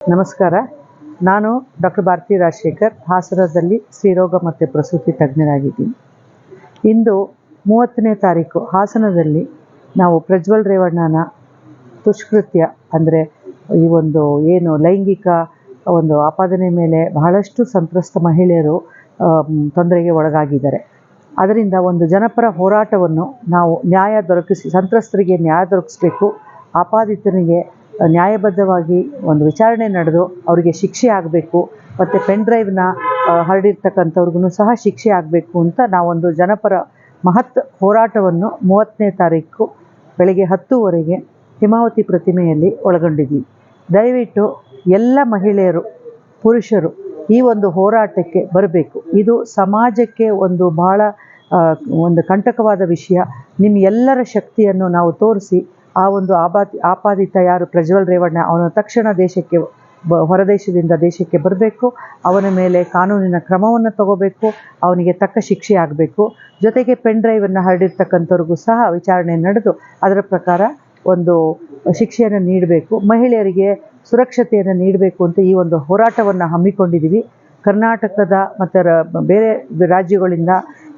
ನಮಸ್ಕಾರ. ನಾನು ಡಾಕ್ಟರ್ ಭಾರತಿ ರಾಜಶೇಖರ್, ಹಾಸನದಲ್ಲಿ ಸ್ತ್ರೀರೋಗ ಮತ್ತು ಪ್ರಸೂತಿ ತಜ್ಞರಾಗಿದ್ದೀನಿ. ಇಂದು ಮೂವತ್ತನೇ ತಾರೀಕು, ಹಾಸನದಲ್ಲಿ ನಾವು ಪ್ರಜ್ವಲ್ ರೇವಣ್ಣನ ದುಷ್ಕೃತ್ಯ, ಅಂದರೆ ಈ ಒಂದು ಏನು ಲೈಂಗಿಕ ಒಂದು ಆಪಾದನೆ ಮೇಲೆ ಬಹಳಷ್ಟು ಸಂತ್ರಸ್ತ ಮಹಿಳೆಯರು ತೊಂದರೆಗೆ ಒಳಗಾಗಿದ್ದಾರೆ. ಅದರಿಂದ ಒಂದು ಜನಪರ ಹೋರಾಟವನ್ನು ನಾವು ನ್ಯಾಯ ದೊರಕಿಸಿ, ಸಂತ್ರಸ್ತರಿಗೆ ನ್ಯಾಯ ದೊರಕಿಸಬೇಕು, ಆಪಾದಿತನಿಗೆ ನ್ಯಾಯಬದ್ಧವಾಗಿ ಒಂದು ವಿಚಾರಣೆ ನಡೆದು ಅವರಿಗೆ ಶಿಕ್ಷೆ ಆಗಬೇಕು, ಮತ್ತು ಪೆನ್ ಡ್ರೈವ್ನ ಹರಡಿರ್ತಕ್ಕಂಥವ್ರಿಗೂ ಸಹ ಶಿಕ್ಷೆ ಆಗಬೇಕು ಅಂತ ನಾವೊಂದು ಜನಪರ ಮಹತ್ ಹೋರಾಟವನ್ನು ಮೂವತ್ತನೇ ತಾರೀಕು ಬೆಳಗ್ಗೆ ಹತ್ತುವರೆಗೆ ಹಿಮಾವತಿ ಪ್ರತಿಮೆಯಲ್ಲಿ ಒಳಗೊಂಡಿದ್ದೀವಿ. ದಯವಿಟ್ಟು ಎಲ್ಲ ಮಹಿಳೆಯರು, ಪುರುಷರು ಈ ಒಂದು ಹೋರಾಟಕ್ಕೆ ಬರಬೇಕು. ಇದು ಸಮಾಜಕ್ಕೆ ಒಂದು ಬಹಳ ಒಂದು ಕಂಟಕವಾದ ವಿಷಯ. ನಿಮ್ಮ ಎಲ್ಲರ ಶಕ್ತಿಯನ್ನು ನಾವು ತೋರಿಸಿ ಆ ಒಂದು ಆಪಾದಿ ಆಪಾದಿತ ಯಾರು ಪ್ರಜ್ವಲ್ ರೇವಣ್ಣ ಅವನು ತಕ್ಷಣ ದೇಶಕ್ಕೆ ಬ, ಹೊರದೇಶದಿಂದ ದೇಶಕ್ಕೆ ಬರಬೇಕು. ಅವನ ಮೇಲೆ ಕಾನೂನಿನ ಕ್ರಮವನ್ನು ತಗೋಬೇಕು. ಅವನಿಗೆ ತಕ್ಕ ಶಿಕ್ಷೆ ಆಗಬೇಕು. ಜೊತೆಗೆ ಪೆನ್ ಡ್ರೈವನ್ನು ಹರಡಿರ್ತಕ್ಕಂಥವ್ರಿಗೂ ಸಹ ವಿಚಾರಣೆ ನಡೆದು ಅದರ ಪ್ರಕಾರ ಒಂದು ಶಿಕ್ಷೆಯನ್ನು ನೀಡಬೇಕು. ಮಹಿಳೆಯರಿಗೆ ಸುರಕ್ಷತೆಯನ್ನು ನೀಡಬೇಕು ಅಂತ ಈ ಒಂದು ಹೋರಾಟವನ್ನು ಹಮ್ಮಿಕೊಂಡಿದ್ದೀವಿ ಕರ್ನಾಟಕದ ಮತ್ತು ಬೇರೆ ರಾಜ್ಯಗಳಿಂದ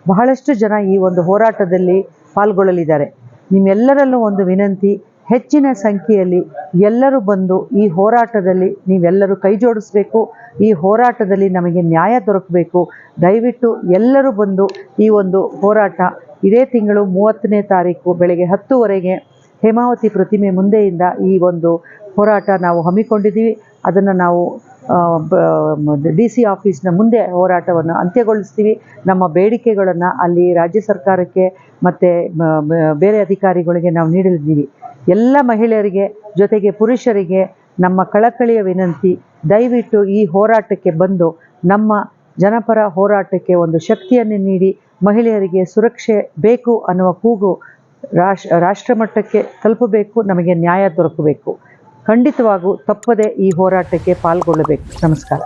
ಬಹಳಷ್ಟು ಜನ ಈ ಒಂದು ಹೋರಾಟದಲ್ಲಿ ಪಾಲ್ಗೊಳ್ಳಲಿದ್ದಾರೆ. ನಿಮ್ಮೆಲ್ಲರಲ್ಲೂ ಒಂದು ವಿನಂತಿ, ಹೆಚ್ಚಿನ ಸಂಖ್ಯೆಯಲ್ಲಿ ಎಲ್ಲರೂ ಬಂದು ಈ ಹೋರಾಟದಲ್ಲಿ ನೀವೆಲ್ಲರೂ ಕೈ ಜೋಡಿಸ್ಬೇಕು, ಈ ಹೋರಾಟದಲ್ಲಿ ನಮಗೆ ನ್ಯಾಯ ದೊರಕಬೇಕು. ದಯವಿಟ್ಟು ಎಲ್ಲರೂ ಬಂದು ಈ ಒಂದು ಹೋರಾಟ ಇದೇ ತಿಂಗಳು ಮೂವತ್ತನೇ ತಾರೀಕು ಬೆಳಗ್ಗೆ ಹತ್ತುವರೆಗೆ ಹೇಮಾವತಿ ಪ್ರತಿಮೆ ಮುಂದೆಯಿಂದ ಈ ಒಂದು ಹೋರಾಟ ನಾವು ಹಮ್ಮಿಕೊಂಡಿದ್ದೀವಿ. ಅದನ್ನು ನಾವು ಡಿ ಸಿ ಆಫೀಸ್ನ ಮುಂದೆ ಹೋರಾಟವನ್ನು ಅಂತ್ಯಗೊಳಿಸ್ತೀವಿ. ನಮ್ಮ ಬೇಡಿಕೆಗಳನ್ನು ಅಲ್ಲಿ ರಾಜ್ಯ ಸರ್ಕಾರಕ್ಕೆ ಮತ್ತು ಬೇರೆ ಅಧಿಕಾರಿಗಳಿಗೆ ನಾವು ನೀಡಲಿದ್ದೀವಿ ಎಲ್ಲ ಮಹಿಳೆಯರಿಗೆ ಜೊತೆಗೆ ಪುರುಷರಿಗೆ ನಮ್ಮ ಕಳಕಳಿಯ ವಿನಂತಿ, ದಯವಿಟ್ಟು ಈ ಹೋರಾಟಕ್ಕೆ ಬಂದು ನಮ್ಮ ಜನಪರ ಹೋರಾಟಕ್ಕೆ ಒಂದು ಶಕ್ತಿಯನ್ನು ನೀಡಿ, ಮಹಿಳೆಯರಿಗೆ ಸುರಕ್ಷೆ ಬೇಕು ಅನ್ನುವ ಕೂಗು ರಾಷ್ಟ್ರ ಮಟ್ಟಕ್ಕೆ ತಲುಪಬೇಕು, ನಮಗೆ ನ್ಯಾಯ ದೊರಕಬೇಕು. ಖಂಡಿತವಾಗೂ ತಪ್ಪದೆ ಈ ಹೋರಾಟಕ್ಕೆ ಪಾಲ್ಗೊಳ್ಳಬೇಕು. ನಮಸ್ಕಾರ.